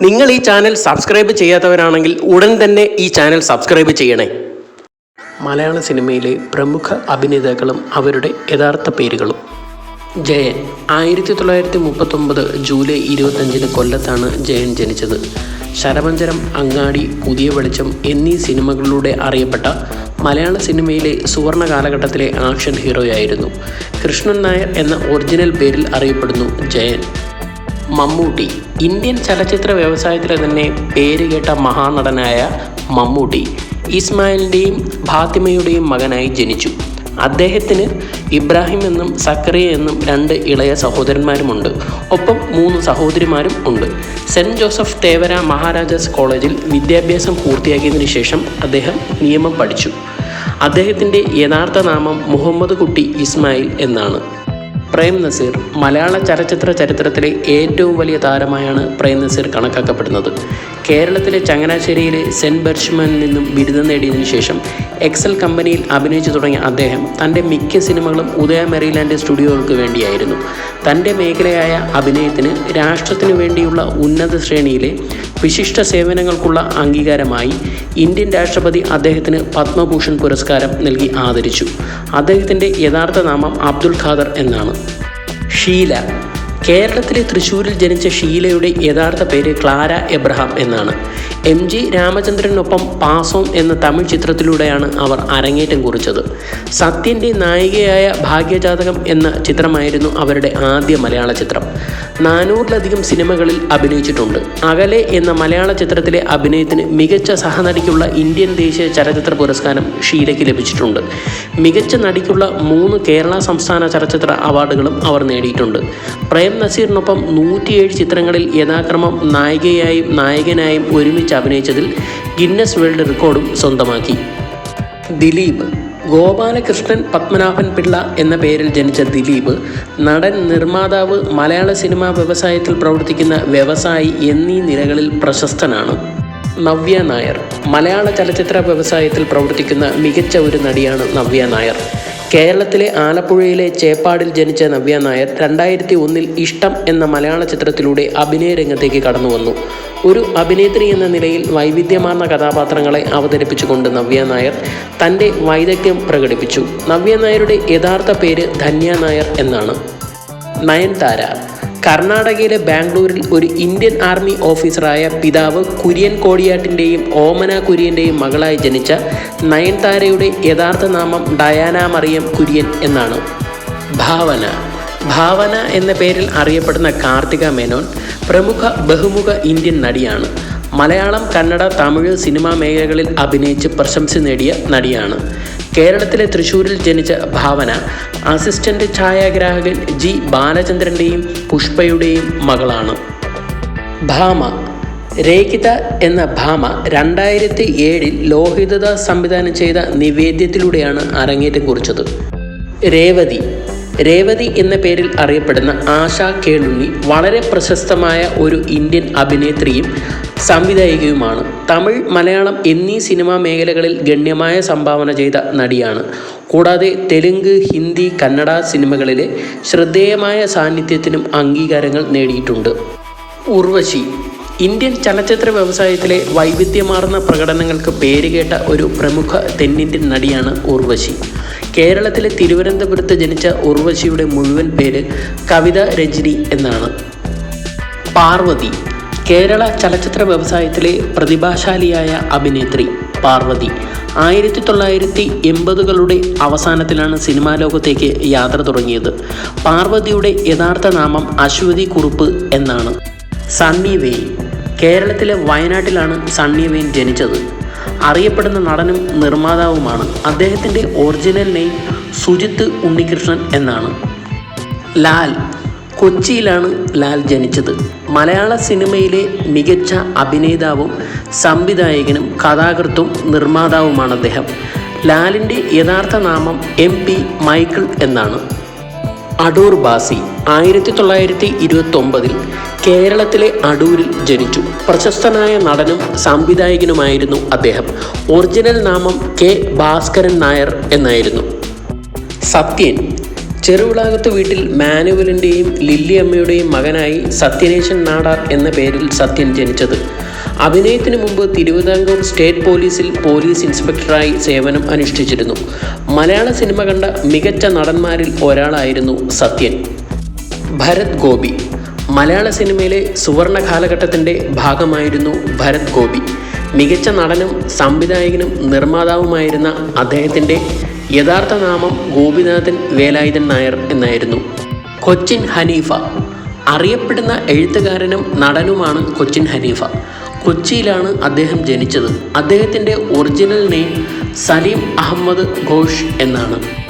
നിങ്ങൾ ഈ channel subscribe ചെയ്യാത്തവരാണെങ്കിൽ ഉടൻ തന്നെ ഈ ചാനൽ സബ്സ്ക്രൈബ് ചെയ്യണേ. മലയാള സിനിമയിലെ പ്രമുഖ അഭിനേതാക്കളും അവരുടെ യഥാർത്ഥ പേരുകളും. ജയൻ ആയിരത്തി തൊള്ളായിരത്തി മുപ്പത്തൊമ്പത് ജൂലൈ ഇരുപത്തഞ്ചിന് കൊല്ലത്താണ് ജയൻ ജനിച്ചത്. ശരമഞ്ചരം അങ്ങാടി പുതിയ വെളിച്ചം എന്നീ സിനിമകളിലൂടെ അറിയപ്പെട്ട മലയാള സിനിമയിലെ സുവർണ കാലഘട്ടത്തിലെ ആക്ഷൻ ഹീറോയായിരുന്നു. കൃഷ്ണൻ നായർ എന്ന ഒറിജിനൽ പേരിൽ അറിയപ്പെടുന്നു ജയൻ. മമ്മൂട്ടി. ഇന്ത്യൻ ചലച്ചിത്ര വ്യവസായത്തിലെ തന്നെ പേരുകേട്ട മഹാനടനായ മമ്മൂട്ടി ഇസ്മായിലിന്റെയും ഫാത്തിമയുടെയും മകനായി ജനിച്ചു. അദ്ദേഹത്തിന് ഇബ്രാഹിം എന്നും സക്കറിയ എന്നും രണ്ട് ഇളയ സഹോദരന്മാരുമുണ്ട്. ഒപ്പം മൂന്ന് സഹോദരിമാരും ഉണ്ട്. സെന്റ് ജോസഫ് തേവര മഹാരാജാസ് കോളേജിൽ വിദ്യാഭ്യാസം പൂർത്തിയാക്കിയതിനു ശേഷം അദ്ദേഹം നിയമം പഠിച്ചു. അദ്ദേഹത്തിന്റെ യഥാർത്ഥ നാമം മുഹമ്മദ് കുട്ടി ഇസ്മായിൽ എന്നാണ്. പ്രേം നസീർ മലയാള ചലച്ചിത്ര ചരിത്രത്തിലെ ഏറ്റവും വലിയ താരമായാണ് പ്രേം നസീർ കണക്കാക്കപ്പെടുന്നത്. കേരളത്തിലെ ചങ്ങനാശ്ശേരിയിലെ സെന്റ് ബെർഷ്മനിൽ നിന്നും ബിരുദം നേടിയതിനു ശേഷം എക്സൽ കമ്പനിയിൽ അഭിനയിച്ചു തുടങ്ങിയ അദ്ദേഹം തന്റെ മിക്ക സിനിമകളും ഉദയ മെറിലാൻഡ് സ്റ്റുഡിയോകൾക്ക് വേണ്ടിയായിരുന്നു. തന്റെ മേഖലയായ അഭിനയത്തിന് രാഷ്ട്രത്തിനു വേണ്ടിയുള്ള ഉന്നത ശ്രേണിയിലെ വിശിഷ്ട സേവനങ്ങൾക്കുള്ള അംഗീകാരമായി ഇന്ത്യൻ രാഷ്ട്രപതി അദ്ദേഹത്തിന് പത്മഭൂഷൺ പുരസ്കാരം നൽകി ആദരിച്ചു. അദ്ദേഹത്തിന്റെ യഥാർത്ഥ നാമം അബ്ദുൽ ഖാദർ എന്നാണ്. ഷീല കേരളത്തിലെ തൃശ്ശൂരിൽ ജനിച്ച ഷീലയുടെ യഥാർത്ഥ പേര് ക്ലാര എബ്രഹാം എന്നാണ്. എം ജി രാമചന്ദ്രനൊപ്പം പാസോം എന്ന തമിഴ് ചിത്രത്തിലൂടെയാണ് അവർ അരങ്ങേറ്റം കുറിച്ചത്. സത്യന്റെ നായികയായ ഭാഗ്യജാതകം എന്ന ചിത്രമായിരുന്നു അവരുടെ ആദ്യ മലയാള ചിത്രം. നാനൂറിലധികം സിനിമകളിൽ അഭിനയിച്ചിട്ടുണ്ട്. അകലെ എന്ന മലയാള ചിത്രത്തിലെ അഭിനയത്തിന് മികച്ച സഹനടിക്കുള്ള ഇന്ത്യൻ ദേശീയ ചലച്ചിത്ര പുരസ്കാരം ഷീലയ്ക്ക് ലഭിച്ചിട്ടുണ്ട്. മികച്ച നടിക്കുള്ള മൂന്ന് കേരള സംസ്ഥാന ചലച്ചിത്ര അവാർഡുകളും അവർ നേടിയിട്ടുണ്ട്. പ്രേം നസീറിനൊപ്പം നൂറ്റിയേഴ് ചിത്രങ്ങളിൽ യഥാക്രമം നായികയായും നായകനായും ഒരുമിച്ച് അഭിനയിച്ചതിൽ ഗിന്നസ് വേൾഡ് റെക്കോർഡും സ്വന്തമാക്കി. ദിലീപ് ഗോപാലകൃഷ്ണൻ പത്മനാഭൻ പിള്ള എന്ന പേരിൽ ജനിച്ച ദിലീപ് നടൻ നിർമ്മാതാവ് മലയാള സിനിമാ വ്യവസായത്തിൽ പ്രവർത്തിക്കുന്ന വ്യവസായി എന്നീ നിലകളിൽ പ്രശസ്തനാണ്. നവ്യ നായർ. മലയാള ചലച്ചിത്ര വ്യവസായത്തിൽ പ്രവർത്തിക്കുന്ന മികച്ച ഒരു നടിയാണ് നവ്യ നായർ. കേരളത്തിലെ ആലപ്പുഴയിലെ ചേപ്പാടിൽ ജനിച്ച നവ്യ നായർ രണ്ടായിരത്തി ഒന്നിൽ ഇഷ്ടം എന്ന മലയാള ചിത്രത്തിലൂടെ അഭിനയ രംഗത്തേക്ക് കടന്നു വന്നു. ഒരു അഭിനേത്രി എന്ന നിലയിൽ വൈവിധ്യമാർന്ന കഥാപാത്രങ്ങളെ അവതരിപ്പിച്ചുകൊണ്ട് നവ്യ നായർ തന്റെ വൈദഗ്ധ്യം പ്രകടിപ്പിച്ചു. നവ്യ നായരുടെ യഥാർത്ഥ പേര് ധന്യ നായർ എന്നാണ്. നയൻതാര. കർണാടകയിലെ ബാംഗ്ലൂരിൽ ഒരു ഇന്ത്യൻ ആർമി ഓഫീസറായ പിതാവ് കുര്യൻ കോടിയാട്ടിന്റെയും ഓമന കുര്യന്റെയും മകളായി ജനിച്ച നയൻതാരയുടെ യഥാർത്ഥ നാമം ഡയാന മറിയം കുര്യൻ എന്നാണ്. ഭാവന. ഭാവന എന്ന പേരിൽ അറിയപ്പെടുന്ന കാർത്തിക മേനോൻ പ്രമുഖ ബഹുമുഖ ഇന്ത്യൻ നടിയാണ്. മലയാളം കന്നഡ തമിഴ് സിനിമാ മേഖലകളിൽ അഭിനയിച്ച് പ്രശംസ നേടിയ നടിയാണ്. കേരളത്തിലെ തൃശ്ശൂരിൽ ജനിച്ച ഭാവന അസിസ്റ്റന്റ് ഛായാഗ്രാഹകൻ ജി ബാലചന്ദ്രന്റെയും പുഷ്പയുടെയും മകളാണ്. ഭാമ രേഖിത എന്ന ഭാമ രണ്ടായിരത്തി ഏഴിൽ ലോഹിതദാസ് സംവിധാനം ചെയ്ത നിവേദ്യത്തിലൂടെയാണ് അരങ്ങേറ്റം കുറിച്ചത്. രേവതി രേവതി എന്ന പേരിൽ അറിയപ്പെടുന്ന ആശ കേളുണ്ണി വളരെ പ്രശസ്തമായ ഒരു ഇന്ത്യൻ അഭിനേത്രിയും സംവിധായികയുമാണ്. തമിഴ് മലയാളം എന്നീ സിനിമാ മേഖലകളിൽ ഗണ്യമായ സംഭാവന ചെയ്ത നടിയാണ്. കൂടാതെ തെലുങ്ക് ഹിന്ദി കന്നഡ സിനിമകളിലെ ശ്രദ്ധേയമായ സാന്നിധ്യത്തിനും അംഗീകാരങ്ങൾ നേടിയിട്ടുണ്ട്. ഉർവശി ഇന്ത്യൻ ചലച്ചിത്ര വ്യവസായത്തിലെ വൈവിധ്യമാർന്ന പ്രകടനങ്ങൾക്ക് പേരുകേട്ട ഒരു പ്രമുഖ തെന്നിന്ത്യൻ നടിയാണ് ഉർവശി. കേരളത്തിലെ തിരുവനന്തപുരത്ത് ജനിച്ച ഉർവശിയുടെ മുഴുവൻ പേര് കവിത രജനി എന്നാണ്. പാർവതി കേരള ചലച്ചിത്ര വ്യവസായത്തിലെ പ്രതിഭാശാലിയായ അഭിനേത്രി പാർവതി ആയിരത്തി തൊള്ളായിരത്തി എൺപതുകളുടെ അവസാനത്തിലാണ് സിനിമാ ലോകത്തേക്ക് യാത്ര തുടങ്ങിയത്. പാർവതിയുടെ യഥാർത്ഥ നാമം അശ്വതി കുറുപ്പ് എന്നാണ്. സണ്ണി വെയിൻ കേരളത്തിലെ വയനാട്ടിലാണ് സണ്ണി വെയിൻ ജനിച്ചത്. അറിയപ്പെടുന്ന നടനും നിർമ്മാതാവുമാണ്. അദ്ദേഹത്തിന്റെ ഒറിജിനൽ നെയിം സുജിത്ത് ഉണ്ണികൃഷ്ണൻ എന്നാണ്. ലാൽ കൊച്ചിയിലാണ് ലാൽ ജനിച്ചത്. മലയാള സിനിമയിലെ മികച്ച അഭിനേതാവും സംവിധായകനും കഥാകൃത്തും നിർമ്മാതാവുമാണ് അദ്ദേഹം. ലാലിന്റെ യഥാർത്ഥ നാമം എം പി മൈക്കിൾ എന്നാണ്. അടൂർ ബാസി ആയിരത്തി തൊള്ളായിരത്തി ഇരുപത്തി ഒമ്പതിൽ കേരളത്തിലെ അടൂരിൽ ജനിച്ചു. പ്രശസ്തനായ നടനും സംവിധായകനുമായിരുന്നു അദ്ദേഹം. ഒറിജിനൽ നാമം കെ ഭാസ്കരൻ നായർ എന്നായിരുന്നു. സത്യൻ ചെറുവിളാകത്ത് വീട്ടിൽ മാനുവലിന്റെയും ലില്ലി അമ്മയുടെയും മകനായി സത്യനേശൻ നാടാർ എന്ന പേരിൽ സത്യൻ ജനിച്ചത്. അഭിനയത്തിനു മുമ്പ് തിരുവിതാംകൂർ സ്റ്റേറ്റ് പോലീസിൽ പോലീസ് ഇൻസ്പെക്ടറായി സേവനം അനുഷ്ഠിച്ചിരുന്നു. മലയാള സിനിമ കണ്ട മികച്ച നടന്മാരിൽ ഒരാളായിരുന്നു സത്യൻ. ഭരത് ഗോപി. മലയാള സിനിമയിലെ സുവർണ കാലഘട്ടത്തിന്റെ ഭാഗമായിരുന്നു ഭരത് ഗോപി. മികച്ച നടനും സംവിധായകനും നിർമ്മാതാവുമായിരുന്ന അദ്ദേഹത്തിന്റെ യഥാർത്ഥ നാമം ഗോപിനാഥൻ വേലായുധൻ നായർ എന്നായിരുന്നു. കൊച്ചിൻ ഹനീഫ. അറിയപ്പെടുന്ന എഴുത്തുകാരനും നടനുമാണ് കൊച്ചിൻ ഹനീഫ. കൊച്ചിയിലാണ് അദ്ദേഹം ജനിച്ചത്. അദ്ദേഹത്തിന്റെ ഒറിജിനൽ നെയിം സലീം അഹമ്മദ് ഘോഷ് എന്നാണ്.